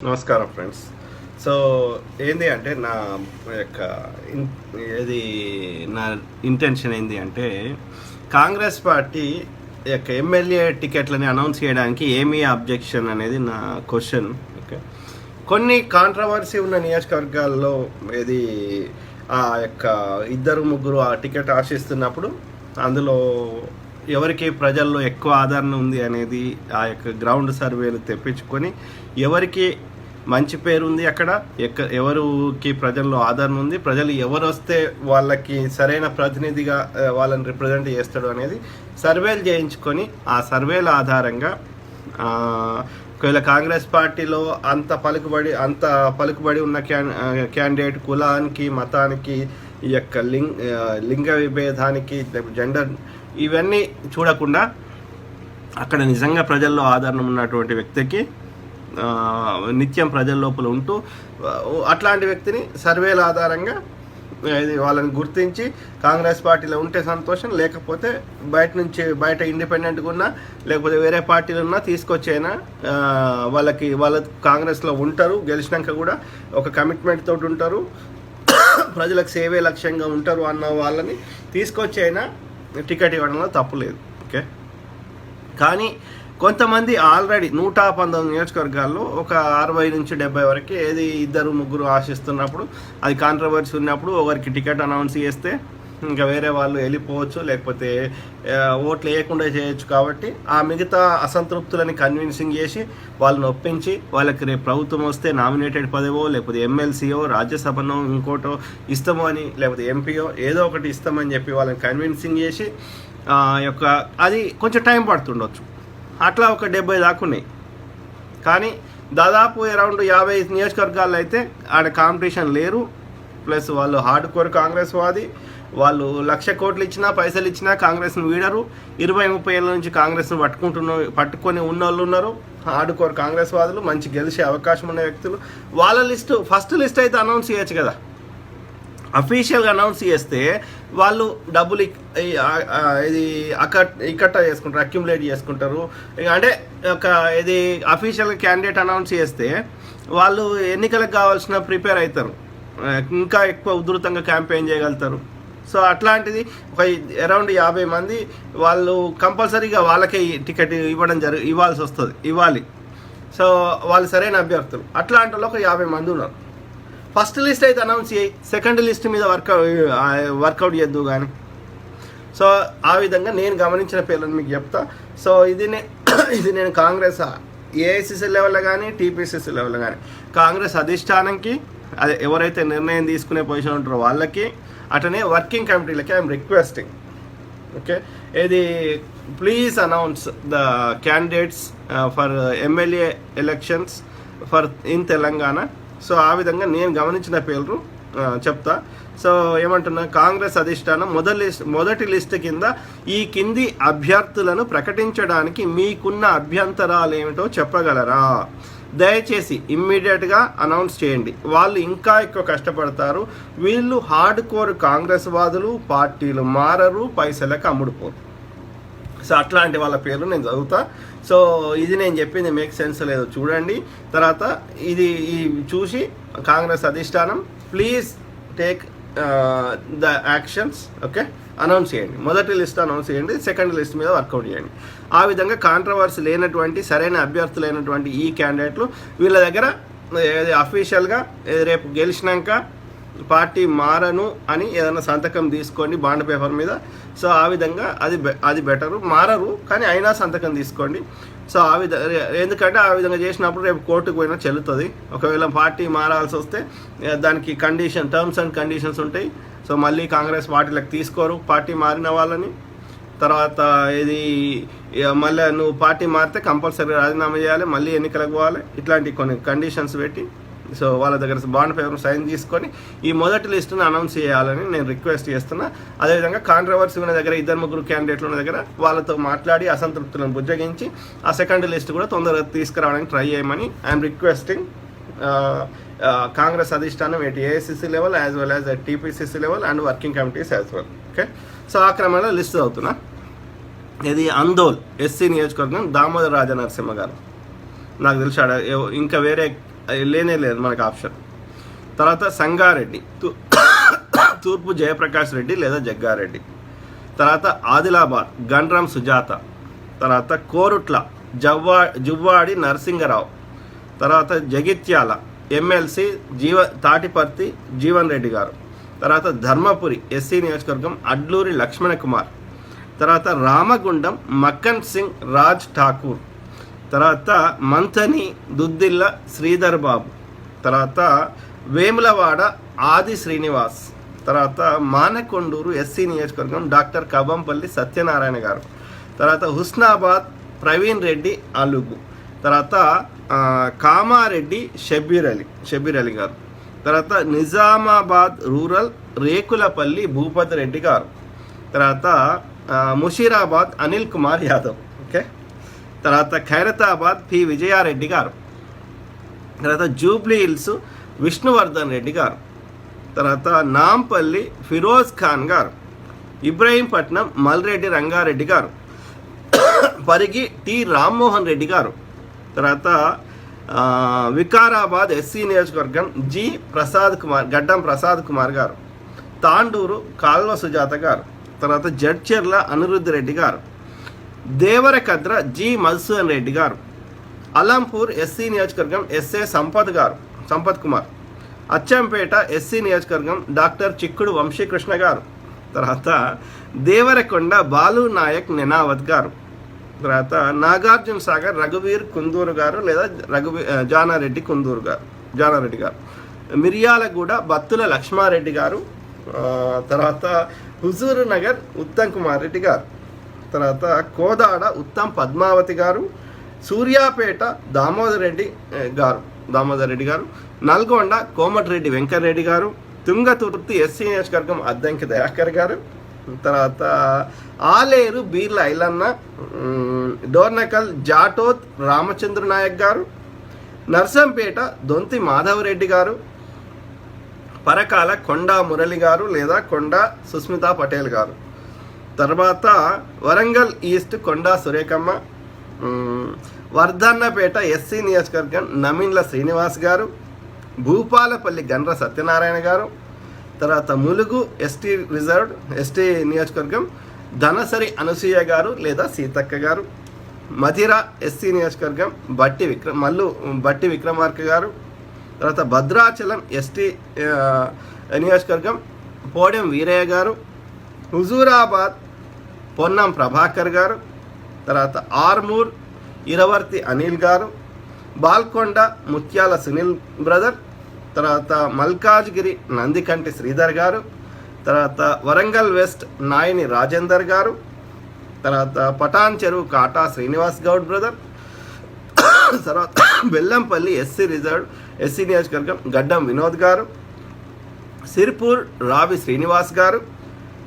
నమస్కారం friends. So ఏంది అంటే నా యొక్క ఏది నా ఇంటెన్షన్ ఏంది అంటే కాంగ్రెస్ పార్టీ యొక్క ఎమ్మెల్యే టికెట్లని అనౌన్స్ చేయడానికి ఏమీ అబ్జెక్షన్ అనేది నా క్వశ్చన్ ఓకే. కొన్ని కాంట్రవర్సీ ఉన్న నియోజకవర్గాల్లో ఏది ఆ యొక్క ఇద్దరు ముగ్గురు ఆ టికెట్ ఆశిస్తున్నప్పుడు అందులో ఎవరికి ప్రజల్లో ఎక్కువ ఆదరణ ఉంది అనేది ఆ యొక్క గ్రౌండ్ సర్వేలు తెప్పించుకొని ఎవరికి మంచి పేరు ఉంది అక్కడ. ఎక్క ఎవరికి ప్రజల్లో ఆదరణ ఉంది. ప్రజలు ఎవరు వస్తే వాళ్ళకి సరైన ప్రతినిధిగా వాళ్ళని రిప్రజెంట్ చేస్తాడు అనేది సర్వేలు చేయించుకొని ఆ సర్వేల ఆధారంగా ఒకవేళ కాంగ్రెస్ పార్టీలో అంత పలుకుబడి అంత పలుకుబడి ఉన్న క్యా క్యాండిడేట్ కులానికి మతానికి ఈ యొక్క లింగ్ లింగ విభేదానికి జెండర్ ఇవన్నీ చూడకుండా అక్కడ నిజంగా ప్రజల్లో ఆదరణ ఉన్నటువంటి వ్యక్తికి నిత్యం ప్రజల లోపల ఉంటూ అట్లాంటి వ్యక్తిని సర్వేల ఆధారంగా ఇది వాళ్ళని గుర్తించి కాంగ్రెస్ పార్టీలో ఉంటే సంతోషం లేకపోతే బయట నుంచి బయట ఇండిపెండెంట్గా ఉన్నా లేకపోతే వేరే పార్టీలు ఉన్నా తీసుకొచ్చైనా వాళ్ళకి వాళ్ళ కాంగ్రెస్లో ఉంటారు గెలిచినాక కూడా ఒక కమిట్మెంట్ తోటి ఉంటారు ప్రజలకు సేవే లక్ష్యంగా ఉంటారు అన్న వాళ్ళని తీసుకొచ్చి అయినా టికెట్ ఇవ్వడంలో తప్పు లేదు ఓకే? కానీ కొంతమంది ఆల్రెడీ నూట పంతొమ్మిది నియోజకవర్గాల్లో ఒక అరవై నుంచి డెబ్బై వరకు ఏది ఇద్దరు ముగ్గురు ఆశిస్తున్నప్పుడు అది కాంట్రవర్సీ ఉన్నప్పుడు ఒకరికి టికెట్ అనౌన్స్ చేస్తే ఇంకా వేరే వాళ్ళు వెళ్ళిపోవచ్చు లేకపోతే ఓట్లు వేయకుండా చేయొచ్చు కాబట్టి ఆ మిగతా అసంతృప్తులని కన్విన్సింగ్ చేసి వాళ్ళని ఒప్పించి వాళ్ళకి రేపు ప్రభుత్వం వస్తే నామినేటెడ్ పదవో లేకపోతే ఎమ్మెల్సీయో రాజ్యసభనో ఇంకోటో ఇస్తామో అని లేకపోతే ఎంపీయో ఏదో ఒకటి ఇస్తామని చెప్పి వాళ్ళని కన్విన్సింగ్ చేసి యొక్క అది కొంచెం టైం పడుతుండొచ్చు. అట్లా ఒక డెబ్బై దాకా ఉన్నాయి. కానీ దాదాపు అరౌండ్ యాభై నియోజకవర్గాల్లో అయితే ఆడ కాంపిటీషన్ లేరు. ప్లస్ వాళ్ళు హార్డ్ కోర్ కాంగ్రెస్ వాది. వాళ్ళు లక్ష కోట్లు ఇచ్చినా పైసలు ఇచ్చినా కాంగ్రెస్ను వీడరు. ఇరవై ముప్పై ఏళ్ళ నుంచి కాంగ్రెస్ను పట్టుకుంటున్న పట్టుకొని ఉన్న వాళ్ళు ఉన్నారు. హార్డ్ కోర్ కాంగ్రెస్ వాదులు మంచి గెలిచే అవకాశం ఉన్న వ్యక్తులు. వాళ్ళ లిస్టు ఫస్ట్ లిస్ట్ అయితే అనౌన్స్ చేయొచ్చు కదా. అఫీషియల్గా అనౌన్స్ చేస్తే వాళ్ళు డబ్బులు ఇది అకట్ ఇకట్ట చేసుకుంటారు అక్యుములేట్ చేసుకుంటారు. ఇక అంటే ఒక ఇది అఫీషియల్ క్యాండిడేట్ అనౌన్స్ చేస్తే వాళ్ళు ఎన్నికలకు కావాల్సిన ప్రిపేర్ అవుతారు. ఇంకా ఎక్కువ ఉధృతంగా క్యాంపెయిన్ చేయగలుగుతారు. సో అట్లాంటిది ఒక అరౌండ్ యాభై మంది వాళ్ళు కంపల్సరీగా వాళ్ళకే టికెట్ ఇవ్వడం జరుగు ఇవ్వాల్సి వస్తుంది ఇవ్వాలి. సో వాళ్ళు సరైన అభ్యర్థులు. అట్లాంటి వాళ్ళు ఒక యాభై మంది ఉన్నారు. ఫస్ట్ లిస్ట్ అయితే అనౌన్స్ చేయి. సెకండ్ లిస్ట్ మీద వర్క్ వర్కౌట్ చేద్దు కానీ సో ఆ విధంగా నేను గమనించిన పేర్లను మీకు చెప్తా. సో ఇది ఇది నేను కాంగ్రెస్ ఏఐసిసి లెవెల్లో కానీ టీపీసీసీ లెవెల్లో కానీ కాంగ్రెస్ అధిష్టానంకి అదే ఎవరైతే నిర్ణయం తీసుకునే పొజిషన్ ఉంటారో వాళ్ళకి అటనే వర్కింగ్ కమిటీలకి ఐఎమ్ రిక్వెస్టింగ్. ఓకే? ఇది please announce the candidates for MLA elections for in Telangana. So ఆ విధంగా నేను గమనించిన పేర్లు చెప్తా. సో ఏమంటున్నా కాంగ్రెస్ అధిష్టానం మొదటి లిస్ట్ మొదటి లిస్ట్ కింద ఈ కింది అభ్యర్థులను ప్రకటించడానికి మీకున్న అభ్యంతరాలు ఏమిటో చెప్పగలరా? దయచేసి ఇమ్మీడియట్గా అనౌన్స్ చేయండి. వాళ్ళు ఇంకా ఎక్కువ కష్టపడతారు. వీళ్ళు హార్డ్ కోర్ కాంగ్రెస్ వాదులు పార్టీలు మారరు పైసలకు అమ్ముడుపోరు. సో అట్లాంటి వాళ్ళ పేర్లు నేను చదువుతా. సో ఇది నేను చెప్పింది మేక్ సెన్స్ లేదో చూడండి. తర్వాత ఇది ఈ చూసి కాంగ్రెస్ అధిష్టానం please take the actions okay announce చేయండి. మొదటి లిస్ట్ అనౌన్స్ చేయండి సెకండ్ లిస్ట్ మీద వర్కౌట్ చేయండి. ఆ విధంగా కాంట్రవర్సీ లేనటువంటి సరైన అభ్యర్థులు లేనటువంటి ఈ క్యాండిడేట్లు వీళ్ళ దగ్గర ఏది అఫీషియల్గా రేపు గెలిచినాక పార్టీ మారను అని ఏదైనా సంతకం తీసుకోండి బాండ్ పేపర్ మీద. సో ఆ విధంగా అది బె- అది బెటరు. మారరు కానీ అయినా సంతకం తీసుకోండి. సో ఆ విధ ఎందుకంటే ఆ విధంగా చేసినప్పుడు రేపు కోర్టుకు పోయినా చెల్లుతుంది. ఒకవేళ పార్టీ మారాల్సి వస్తే దానికి కండిషన్ టర్మ్స్ అండ్ కండిషన్స్ ఉంటాయి. సో మళ్ళీ కాంగ్రెస్ పార్టీలకు తీసుకోరు పార్టీ మారిన వాళ్ళని. తర్వాత ఇది మళ్ళీ నువ్వు పార్టీ మారితే కంపల్సరీ రాజీనామా చేయాలి మళ్ళీ ఎన్నికలకు పోవాలి. ఇట్లాంటి కొన్ని కండిషన్స్ పెట్టి సో వాళ్ళ దగ్గర బాండ్ పేపర్ సైన్ తీసుకొని ఈ మొదటి లిస్టును అనౌన్స్ చేయాలని నేను రిక్వెస్ట్ చేస్తున్నా. అదేవిధంగా కాంట్రవర్సీ ఉన్న దగ్గర ఇద్దరు ముగ్గురు క్యాండిడేట్లు ఉన్న దగ్గర వాళ్ళతో మాట్లాడి అసంతృప్తులను బుజ్జగించి ఆ సెకండ్ లిస్ట్ కూడా తొందరగా తీసుకురావడానికి ట్రై చేయమని ఐఎమ్ రిక్వెస్టింగ్ కాంగ్రెస్ అధిష్టానం at AICC level as well as TPCC level and working committees as well okay so ఆ క్రమంలో లిస్ట్ అవుతున్నా ఇది అందోల్ ఎస్సీ నియోజకవర్గం దామోదర రాజనరసింహ గారు. నాకు తెలిసి ఆడ ఇంకా వేరే అది లేనే లేదు మనకు ఆప్షన్. తర్వాత సంగారెడ్డి. తూ- తూర్పు జయప్రకాష్ రెడ్డి లేదా జగ్గారెడ్డి. తర్వాత ఆదిలాబాద్ గండ్రం సుజాత. తర్వాత కోరుట్ల జవ్వా జువ్వాడి నరసింగరావు. తర్వాత జగిత్యాల ఎమ్మెల్సీ జీవ తాటిపర్తి జీవన్ రెడ్డి గారు. తర్వాత ధర్మపురి ఎస్సీ నియోజకవర్గం అడ్లూరి లక్ష్మణ కుమార్. తర్వాత రామగుండం మక్కన్ సింగ్ రాజ్ ఠాకూర్. తర్వాత మంథని దుద్దిల్ల శ్రీధర్ బాబు తర్వాత వేములవాడ ఆది శ్రీనివాస్. తర్వాత మానకొండూరు ఎస్సీ నియోజకవర్గం డాక్టర్ కవ్వంపల్లి సత్యనారాయణ గారు. తర్వాత హుస్నాబాద్ ప్రవీణ్ రెడ్డి అలుగు. తర్వాత కామారెడ్డి షబీర్ అలీ షబీర్ అలీ గారు. తర్వాత నిజామాబాద్ రూరల్ రేకులపల్లి భూపతి రెడ్డి గారు. తర్వాత ముషీరాబాద్ అనిల్ కుమార్ యాదవ్. తర్వాత ఖైరతాబాద్ పి విజయారెడ్డి గారు. తర్వాత జూబ్లీ హిల్స్ విష్ణువర్ధన్ రెడ్డి గారు. తర్వాత నాంపల్లి ఫిరోజ్ ఖాన్ గారు. ఇబ్రహీంపట్నం మల్రెడ్డి రంగారెడ్డి గారు. పరిగి టి రామ్మోహన్ రెడ్డి గారు. తర్వాత వికారాబాద్ ఎస్సీ నియోజకవర్గం జి ప్రసాద్ కుమార్ గడ్డం ప్రసాద్ కుమార్ గారు. తాండూరు కాల్వ సుజాత గారు. తర్వాత జడ్చెర్ల అనిరుద్ధ్ రెడ్డి గారు. దేవరకద్ర జి. మధుసూదన్ రెడ్డి గారు అలంపూర్ ఎస్సీ నియోజకవర్గం S A Sampath garu Sampath Kumar Achampet SC నియోజకవర్గం డాక్టర్ చిక్కుడు వంశీకృష్ణ గారు తర్వాత దేవరకొండ బాలు నాయక్ నెనావత్ గారు తర్వాత నాగార్జున సాగర్ రఘువీర్ కుందూరు గారు లేదా రఘువీ జానారెడ్డి కుందూరు గారు జానారెడ్డి గారు మిర్యాలగూడ బత్తుల లక్ష్మారెడ్డి గారు తర్వాత హుజూరు నగర్ ఉత్తమ్ కుమార్ రెడ్డి గారు. తర్వాత కోదాడ ఉత్తమ్ పద్మావతి గారు సూర్యాపేట దామోదర్ రెడ్డి గారు దామోదర్ రెడ్డి గారు నల్గొండ కోమటిరెడ్డి వెంకటరెడ్డి గారు తుంగతుర్తి ఎస్సీ నియోజకవర్గం అద్దంకి దయాకర్ గారు తర్వాత ఆలేరు బీర్ల ఐలన్న డోర్నకల్ జాటోత్ రామచంద్ర నాయక్ గారు నర్సంపేట దొంతి మాధవరెడ్డి గారు పరకాల కొండా మురళి గారు లేదా కొండా సుస్మితా పటేల్ గారు. తర్వాత వరంగల్ ఈస్ట్ కొండా సురేఖమ్మ వర్ధన్నపేట ఎస్సీ నియోజకవర్గం నమీన్ల శ్రీనివాస్ గారు భూపాలపల్లి గండ్ర సత్యనారాయణ గారు తర్వాత ములుగు ఎస్టీ రిజర్వ్డ్ ఎస్టీ నియోజకవర్గం ధనసరి అనసూయ గారు లేదా సీతక్క గారు మధిర ఎస్సీ నియోజకవర్గం బట్టి విక్రమ్ మల్లు బట్టి విక్రమార్క గారు తర్వాత భద్రాచలం ఎస్టీ నియోజకవర్గం పోడెం వీరయ్య గారు హుజూరాబాద్ పొన్నం ప్రభాకర్ గారు తర్వాత ఆర్మూర్ ఇరవర్తి అనిల్ గారు బాల్కొండ ముత్యాల సునీల్ బ్రదర్ తర్వాత మల్కాజ్గిరి నందికంటి శ్రీధర్ గారు తర్వాత వరంగల్ వెస్ట్ నాయని రాజేందర్ గారు తర్వాత పటాన్ చెరువు కాటా శ్రీనివాస్ గౌడ్ బ్రదర్ తర్వాత బెల్లంపల్లి ఎస్సీ రిజర్వ్ ఎస్సీ నియోజకవర్గం గడ్డం వినోద్ గారు సిర్పూర్ రావి శ్రీనివాస్ గారు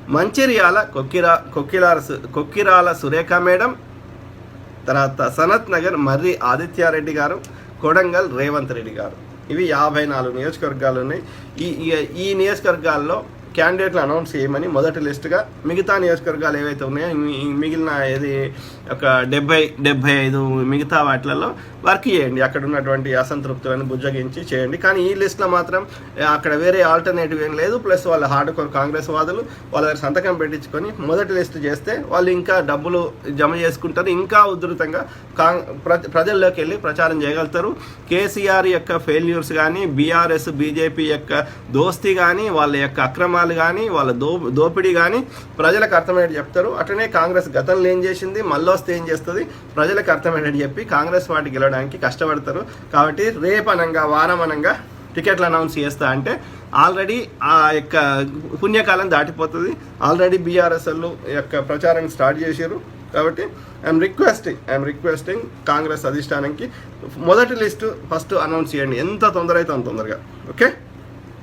మంచిర్యాల కొక్కిరా కొక్కిరాల సు- కొక్కిరాల సురేఖ మేడం తర్వాత సనత్ నగర్ మర్రి ఆదిత్యారెడ్డి గారు కొడంగల్ రేవంత్ రెడ్డి గారు. ఇవి యాభై నాలుగు నియోజకవర్గాలు ఉన్నాయి. ఈ- ఈ నియోజకవర్గాల్లో క్యాండిడేట్లు అనౌన్స్ చేయమని మొదటి లిస్టుగా మిగతా నియోజకవర్గాలు ఏవైతే ఉన్నాయో మిగిలిన ఏది ఒక డెబ్బై డెబ్బై ఐదు మిగతా వాటిలలో వర్క్ చేయండి. అక్కడ ఉన్నటువంటి అసంతృప్తులను బుజ్జగించి చేయండి. కానీ ఈ లిస్ట్లో మాత్రం అక్కడ వేరే ఆల్టర్నేటివ్ ఏం లేదు. ప్లస్ వాళ్ళ హార్డ్ కోర్ కాంగ్రెస్ వాదులు వాళ్ళ దగ్గర సంతకం పెట్టించుకొని మొదటి లిస్ట్ చేస్తే వాళ్ళు ఇంకా డబ్బులు జమ చేసుకుంటారు. ఇంకా ఉధృతంగా కాంగ్ ప్ర- ప్రజల్లోకి వెళ్ళి ప్రచారం చేయగలుగుతారు. కేసీఆర్ యొక్క ఫెయిల్యూర్స్ కానీ బీఆర్ఎస్ బీజేపీ యొక్క దోస్తీ కానీ వాళ్ళ యొక్క అక్రమ అక్రమాలు కానీ వాళ్ళ దో దోపిడీ కానీ ప్రజలకు అర్థమయ్యేది చెప్తారు. అట్లనే కాంగ్రెస్ గతంలో ఏం చేసింది? మళ్ళీ వస్తే ఏం చేస్తుంది? ప్రజలకు అర్థమయ్యేది చెప్పి కాంగ్రెస్ పార్టీ గెలవడానికి కష్టపడతారు. కాబట్టి రేపనంగా వారమనంగా టికెట్లు అనౌన్స్ చేస్తా అంటే ఆల్రెడీ ఆ యొక్క పుణ్యకాలం దాటిపోతుంది. ఆల్రెడీ బీఆర్ఎస్ఎల్ యొక్క ప్రచారం స్టార్ట్ చేశారు కాబట్టి I'm requesting I'm requesting Congress అధిష్టానానికి మొదటి లిస్టు ఫస్ట్ అనౌన్స్ చేయండి. ఎంత తొందర అయితే అంత తొందరగా. ఓకే?